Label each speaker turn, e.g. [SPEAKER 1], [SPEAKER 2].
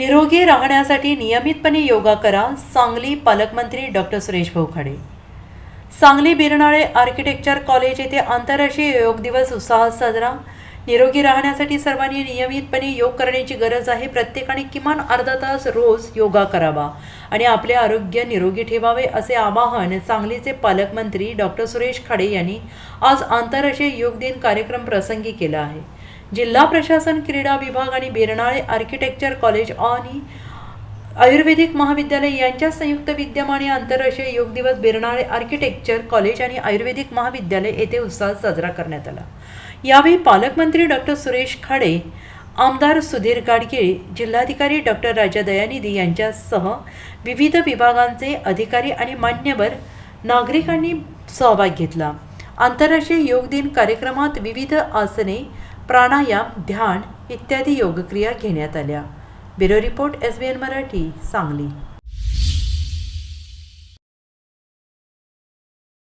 [SPEAKER 1] निरोगी राहण्यासाठी नियमितपणे योगा करा सांगली पालकमंत्री doctor Suresh Bhau Khade Sangli Birnale architecture college येथे आंतरराष्ट्रीय योग दिवस उत्साहात साजरा. निरोगी राहण्यासाठी सर्वांनी नियमितपणे योग करण्याची गरज आहे. प्रत्येकाने किमान अर्धा तास रोज योगा करावा आणि आपले आरोग्य निरोगी ठेवावे असे आवाहन सांगलीचे पालकमंत्री डॉक्टर सुरेश खाडे यांनी आज आंतरराष्ट्रीय योग दिन कार्यक्रम प्रसंगी केला आहे. जिल्हा प्रशासन क्रीडा विभाग आणि बिरनाळे आर्किटेक्चर कॉलेज आणि आयुर्वेदिक महाविद्यालय यांच्या संयुक्त विद्यमाने आंतरराष्ट्रीय योग दिवस बिरणाळे आर्किटेक्चर कॉलेज आणि आयुर्वेदिक महाविद्यालय येथे उत्साहात साजरा करण्यात आला. यावेळी पालकमंत्री डॉक्टर सुरेश खाडे आमदार सुधीर गाडगीळ जिल्हाधिकारी डॉक्टर राजा दयानिधी यांच्यासह विविध विभागांचे अधिकारी आणि मान्यवर नागरिकांनी सहभाग घेतला. आंतरराष्ट्रीय योग दिन कार्यक्रमात विविध आसने प्राणायाम ध्यान इत्यादी योगक्रिया घेण्यात आल्या. Bureau report S B N Marathi Sangli.